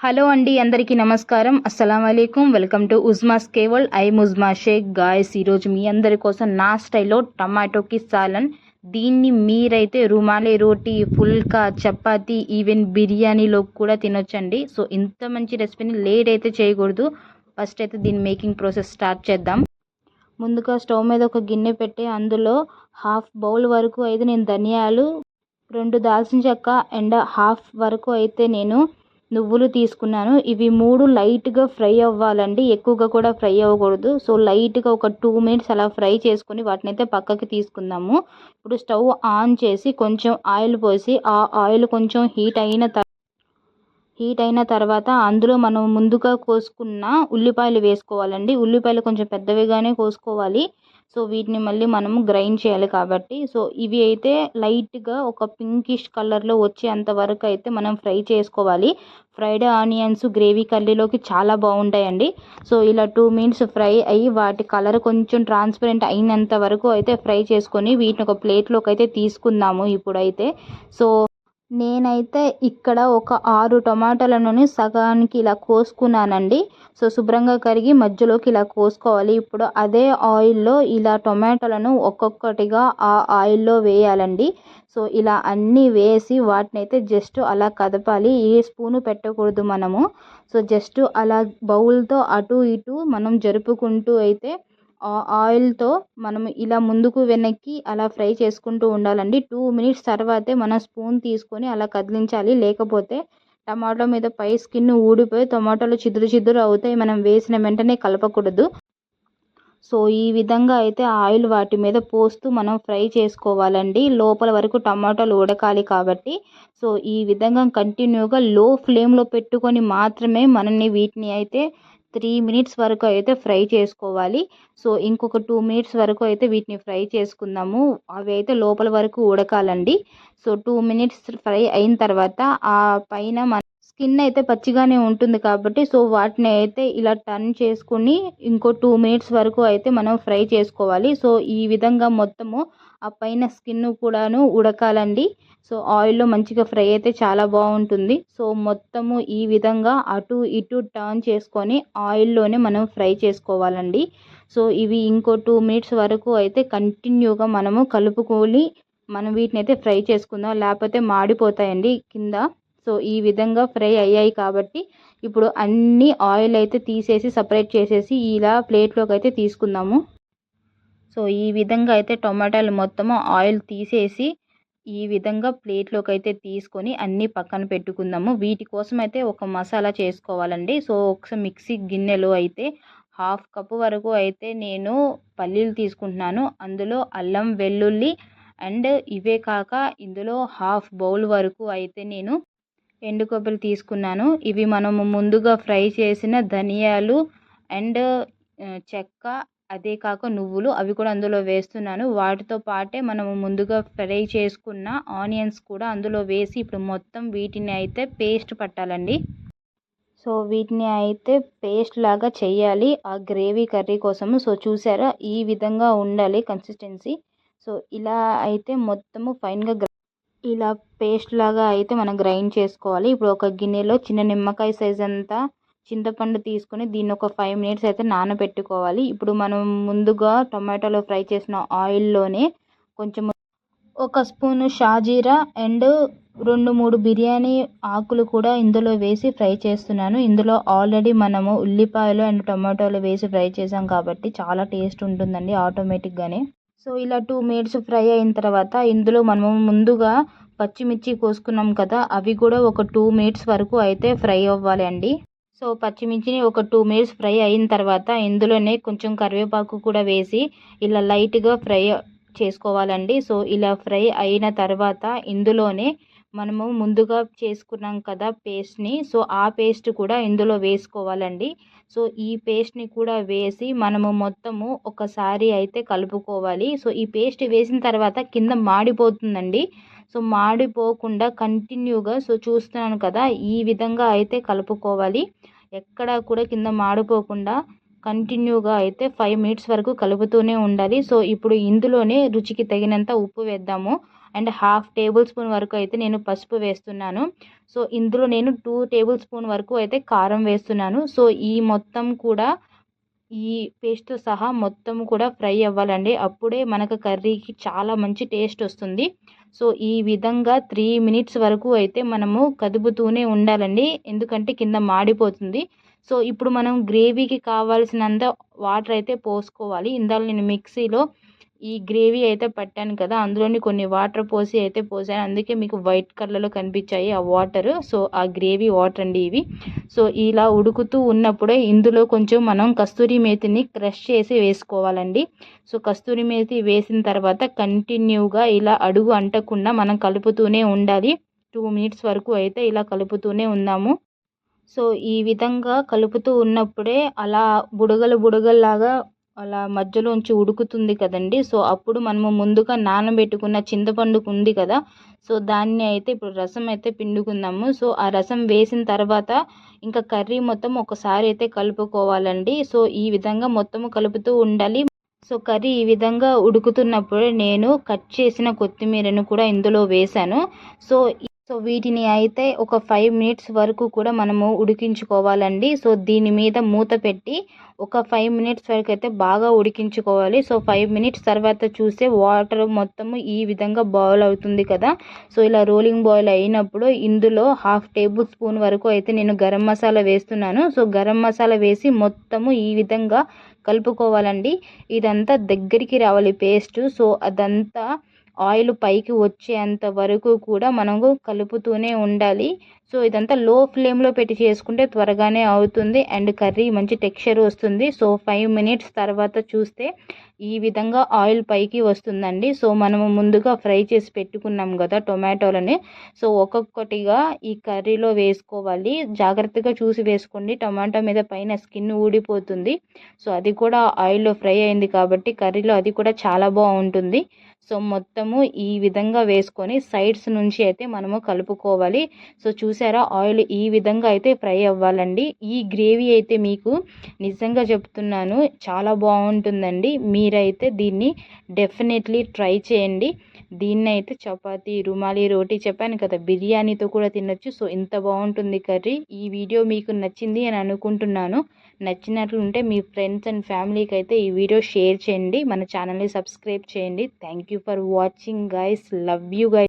Hello అండి అందరికీ నమస్కారం. అస్సలం అయికం వెల్కమ్ టు ఉజ్మాస్ కేవల్. ఐ ముజ్మా షేక్. గాయస్ ఈరోజు మీ అందరి కోసం నా స్టైల్లో టమాటోకి సాలన్. దీన్ని మీరైతే రుమాలే రోటీ ఫుల్కా చపాతి ఈవెన్ బిర్యానీలో కూడా తినొచ్చండి. సో ఇంత మంచి రెసిపీని లేట్ అయితే చేయకూడదు. ఫస్ట్ అయితే దీని మేకింగ్ ప్రాసెస్ స్టార్ట్ చేద్దాం. ముందుగా స్టవ్ మీద ఒక గిన్నె పెట్టి అందులో హాఫ్ బౌల్ వరకు అయితే నేను ధనియాలు రెండు దాల్చిన చెక్క అండ్ హాఫ్ వరకు అయితే నేను నువ్వులు తీసుకున్నాను. ఇవి మూడు లైట్గా ఫ్రై అవ్వాలండి. ఎక్కువగా కూడా ఫ్రై అవ్వకూడదు. సో లైట్గా ఒక టూ మినిట్స్ అలా ఫ్రై చేసుకుని వాటిని అయితే పక్కకి తీసుకుందాము. ఇప్పుడు స్టవ్ ఆన్ చేసి కొంచెం ఆయిల్ పోసి ఆ ఆయిల్ కొంచెం హీట్ అయిన తర్వాత హీట్ అయిన తర్వాత అందులో మనం ముందుగా కోసుకున్న ఉల్లిపాయలు వేసుకోవాలండి. ఉల్లిపాయలు కొంచెం పెద్దవిగానే కోసుకోవాలి. సో వీటిని మళ్ళీ మనము గ్రైండ్ చేయాలి కాబట్టి. సో ఇవి అయితే లైట్గా ఒక పింకిష్ కలర్లో వచ్చేంత వరకు అయితే మనం ఫ్రై చేసుకోవాలి. ఫ్రైడ్ ఆనియన్స్ గ్రేవీ కర్రీలోకి చాలా బాగుంటాయండి. సో ఇలా టూ మినిట్స్ ఫ్రై అయ్యి వాటి కలర్ కొంచెం ట్రాన్స్పరెంట్ అయినంత వరకు అయితే ఫ్రై చేసుకొని వీటిని ఒక ప్లేట్లోకి అయితే తీసుకుందాము ఇప్పుడైతే. సో నేనైతే ఇక్కడ ఒక ఆరు టమాటాలను సగానికి ఇలా కోసుకున్నానండి. సో శుభ్రంగా కరిగి మధ్యలోకి ఇలా కోసుకోవాలి. ఇప్పుడు అదే ఆయిల్లో ఇలా టొమాటోలను ఒక్కొక్కటిగా ఆ ఆయిల్లో వేయాలండి. సో ఇలా అన్నీ వేసి వాటిని అయితే జస్ట్ అలా కదపాలి. ఏ స్పూను పెట్టకూడదు మనము. సో జస్ట్ అలా బౌల్తో అటు ఇటు మనం జరుపుకుంటూ అయితే ఆయిల్తో మనం ఇలా ముందుకు వెనక్కి అలా ఫ్రై చేసుకుంటూ ఉండాలండి. టూ మినిట్స్ తర్వాతే మనం స్పూన్ తీసుకొని అలా కదిలించాలి. లేకపోతే టమాటో మీద పై స్కిన్ ఊడిపోయి టమాటాలు చిదురు చిదురు అవుతాయి. మనం వేసిన వెంటనే కలపకూడదు. సో ఈ విధంగా అయితే ఆయిల్ వాటి మీద పోస్తూ మనం ఫ్రై చేసుకోవాలండి. లోపల వరకు టమాటాలు ఉడకాలి కాబట్టి. సో ఈ విధంగా కంటిన్యూగా లో ఫ్లేమ్లో పెట్టుకొని మాత్రమే మనల్ని వీటిని అయితే త్రీ మినిట్స్ వరకు అయితే ఫ్రై చేసుకోవాలి. సో ఇంకొక టూ మినిట్స్ వరకు అయితే వీటిని ఫ్రై చేసుకుందాము. అవి అయితే లోపల వరకు ఉడకాలండి. సో టూ మినిట్స్ ఫ్రై అయిన తర్వాత ఆ పైన స్కిన్ అయితే పచ్చిగానే ఉంటుంది కాబట్టి సో వాటిని అయితే ఇలా టర్న్ చేసుకుని ఇంకో టూ మినిట్స్ వరకు అయితే మనం ఫ్రై చేసుకోవాలి. సో ఈ విధంగా మొత్తము ఆ పైన స్కిన్ కూడాను ఉడకాలండి. సో ఆయిల్లో మంచిగా ఫ్రై అయితే చాలా బాగుంటుంది. సో మొత్తము ఈ విధంగా అటు ఇటు టర్న్ చేసుకొని ఆయిల్లోనే మనం ఫ్రై చేసుకోవాలండి. సో ఇవి ఇంకో టూ మినిట్స్ వరకు అయితే కంటిన్యూగా మనము కలుపుకొని మనం వీటిని అయితే ఫ్రై చేసుకుందాం. లేకపోతే మాడిపోతాయండి కింద. సో ఈ విధంగా ఫ్రై అయ్యాయి కాబట్టి ఇప్పుడు అన్ని ఆయిల్ అయితే తీసేసి సపరేట్ చేసేసి ఇలా ప్లేట్లోకి అయితే తీసుకుందాము. సో ఈ విధంగా అయితే టొమాటోలు మొత్తము ఆయిల్ తీసేసి ఈ విధంగా ప్లేట్లోకి అయితే తీసుకొని అన్నీ పక్కన పెట్టుకుందాము. వీటి కోసం అయితే ఒక మసాలా చేసుకోవాలండి. సో ఒకసారి మిక్సీ గిన్నెలో అయితే హాఫ్ కప్ వరకు అయితే నేను పల్లీలు తీసుకుంటున్నాను. అందులో అల్లం వెల్లుల్లి అండ్ ఇవే కాక ఇందులో హాఫ్ బౌల్ వరకు అయితే నేను ఎండు కొబ్బరి తీసుకున్నాను. ఇవి మనము ముందుగా ఫ్రై చేసిన ధనియాలు అండ్ చెక్క అదే కాక నువ్వులు అవి కూడా అందులో వేస్తున్నాను. వాటితో పాటే మనము ముందుగా ఫ్రై చేసుకున్న ఆనియన్స్ కూడా అందులో వేసి ఇప్పుడు మొత్తం వీటిని అయితే పేస్ట్ పట్టాలండి. సో వీటిని అయితే పేస్ట్ లాగా చేయాలి. ఆ గ్రేవీ కర్రీ కోసము. సో చూసారా? ఈ విధంగా ఉండాలి కన్సిస్టెన్సీ. సో ఇలా అయితే మొత్తము ఫైన్గా ఇలా పేస్ట్ లాగా అయితే మనం గ్రైండ్ చేసుకోవాలి. ఇప్పుడు ఒక గిన్నెలో చిన్న నిమ్మకాయ సైజ్ అంతా చింతపండు తీసుకొని దీన్ని ఒక ఫైవ్ మినిట్స్ అయితే నానబెట్టుకోవాలి. ఇప్పుడు మనం ముందుగా టొమాటోలో ఫ్రై చేసిన ఆయిల్లోనే కొంచెం ఒక స్పూను షాజీరా అండ్ రెండు మూడు బిర్యానీ ఆకులు కూడా ఇందులో వేసి ఫ్రై చేస్తున్నాను. ఇందులో ఆల్రెడీ మనము ఉల్లిపాయలు అండ్ టొమాటోలు వేసి ఫ్రై చేసాం కాబట్టి చాలా టేస్ట్ ఉంటుందండి ఆటోమేటిక్గానే. సో ఇలా టూ మినిట్స్ ఫ్రై అయిన తర్వాత ఇందులో మనము ముందుగా పచ్చిమిర్చి కోసుకున్నాం కదా అవి కూడా ఒక టూ మినిట్స్ వరకు అయితే ఫ్రై అవ్వాలి అండి సో పచ్చిమిర్చిని ఒక టూ మినిట్స్ ఫ్రై అయిన తర్వాత ఇందులోనే కొంచెం కరివేపాకు కూడా వేసి ఇలా లైట్గా ఫ్రై చేసుకోవాలండి. సో ఇలా ఫ్రై అయిన తర్వాత ఇందులోనే మనము ముందుగా చేసుకున్నాం కదా పేస్ట్ని సో ఆ పేస్ట్ కూడా ఇందులో వేసుకోవాలండి. సో ఈ పేస్ట్ని కూడా వేసి మనము మొత్తము ఒకసారి అయితే కలుపుకోవాలి. సో ఈ పేస్ట్ వేసిన తర్వాత కింద మాడిపోతుందండి. సో మాడిపోకుండా కంటిన్యూగా సో చూస్తున్నాను కదా ఈ విధంగా అయితే కలుపుకోవాలి. ఎక్కడా కూడా కింద మాడిపోకుండా కంటిన్యూగా అయితే ఫైవ్ మినిట్స్ వరకు కలుపుతూనే ఉండాలి. సో ఇప్పుడు ఇందులోనే రుచికి తగినంత ఉప్పు వేద్దాము. అండ్ హాఫ్ టేబుల్ స్పూన్ వరకు అయితే నేను పసుపు వేస్తున్నాను. సో ఇందులో నేను టూ టేబుల్ స్పూన్ వరకు అయితే కారం వేస్తున్నాను. సో ఈ మొత్తం కూడా ఈ పేస్ట్ సహా మొత్తం కూడా ఫ్రై అవ్వాలండి. అప్పుడే మనకు కర్రీకి చాలా మంచి టేస్ట్ వస్తుంది. సో ఈ విధంగా త్రీ మినిట్స్ వరకు అయితే మనము కదుపుతూనే ఉండాలండి. ఎందుకంటే కింద మాడిపోతుంది. సో ఇప్పుడు మనం గ్రేవీకి కావాల్సినంత వాటర్ అయితే పోసుకోవాలి. ఇందాక నేను మిక్సీలో ఈ గ్రేవీ అయితే పట్టాను కదా అందులోని కొన్ని వాటర్ పోసి అయితే పోసాను. అందుకే మీకు వైట్ కలర్లో కనిపించాయి ఆ వాటర్. సో ఆ గ్రేవీ వాటర్ అండి ఇవి. సో ఇలా ఉడుకుతూ ఉన్నప్పుడే ఇందులో కొంచెం మనం కస్తూరి మేతిని క్రష్ చేసి వేసుకోవాలండి. సో కస్తూరి మేతి వేసిన తర్వాత కంటిన్యూగా ఇలా అడుగు అంటకుండా మనం కలుపుతూనే ఉండాలి. టూ మినిట్స్ వరకు అయితే ఇలా కలుపుతూనే ఉన్నాము. సో ఈ విధంగా కలుపుతూ ఉన్నప్పుడే అలా బుడగలు బుడగల్లాగా అలా మధ్యలోంచి ఉడుకుతుంది కదండి. సో అప్పుడు మనము ముందుగా నానబెట్టుకున్న చింతపండుకు ఉంది కదా. సో దాన్ని అయితే ఇప్పుడు రసం అయితే పిండుకుందాము. సో ఆ రసం వేసిన తర్వాత ఇంకా కర్రీ మొత్తం ఒకసారి అయితే కలుపుకోవాలండి. సో ఈ విధంగా మొత్తము కలుపుతూ ఉండాలి. సో కర్రీ ఈ విధంగా ఉడుకుతున్నప్పుడు నేను కట్ చేసిన కొత్తిమీరను కూడా ఇందులో వేశాను. సో సో వీటిని అయితే ఒక ఫైవ్ మినిట్స్ వరకు కూడా మనము ఉడికించుకోవాలండి. సో దీని మీద మూత పెట్టి ఒక ఫైవ్ మినిట్స్ వరకు అయితే బాగా ఉడికించుకోవాలి. సో ఫైవ్ మినిట్స్ తర్వాత చూస్తే వాటర్ మొత్తము ఈ విధంగా బాయిల్ అవుతుంది కదా. సో ఇలా రోలింగ్ బాయిల్ అయినప్పుడు ఇందులో హాఫ్ టేబుల్ స్పూన్ వరకు అయితే నేను గరం మసాలా వేస్తున్నాను. సో గరం మసాలా వేసి మొత్తము ఈ విధంగా కలుపుకోవాలండి. ఇదంతా దగ్గరికి రావాలి పేస్ట్ సో అదంతా ఆయిల్ పైకి వచ్చేంత వరకు కూడా మనము కలుపుతూనే ఉండాలి. సో ఇదంతా లో ఫ్లేమ్లో పెట్టి చేసుకుంటే త్వరగానే అవుతుంది. అండ్ కర్రీ మంచి టెక్స్చర్ వస్తుంది. సో ఫైవ్ మినిట్స్ తర్వాత చూస్తే ఈ విధంగా ఆయిల్ పైకి వస్తుందండి. సో మనము ముందుగా ఫ్రై చేసి పెట్టుకున్నాం కదా టొమాటోలని. సో ఒక్కొక్కటిగా ఈ కర్రీలో వేసుకోవాలి. జాగ్రత్తగా చూసి వేసుకోండి. టమాటో మీద పైన స్కిన్ ఊడిపోతుంది. సో అది కూడా ఆయిల్లో ఫ్రై అయింది కాబట్టి కర్రీలో అది కూడా చాలా బాగుంటుంది. సో మొత్తము ఈ విధంగా వేసుకొని సైడ్స్ నుంచి అయితే మనము కలుపుకోవాలి. సో చూసారా ఆయిల్ ఈ విధంగా అయితే ఫ్రై అవ్వాలండి. ఈ గ్రేవీ అయితే మీకు నిజంగా చెప్తున్నాను చాలా బాగుంటుందండి. మీరైతే దీన్ని డెఫినెట్లీ ట్రై చేయండి. దీన్ని అయితే చపాతీ రుమాలి రోటీ చెప్పాను కదా బిర్యానీతో కూడా తినొచ్చు. సో ఇంత బాగుంటుంది కర్రీ. ఈ వీడియో మీకు నచ్చింది అని అనుకుంటున్నాను. నచ్చినట్లుంటే మీ ఫ్రెండ్స్ అండ్ ఫ్యామిలీకి అయితే ఈ వీడియో షేర్ చేయండి. మన ఛానల్ని సబ్స్క్రైబ్ చేయండి. Thank you for watching guys love you guys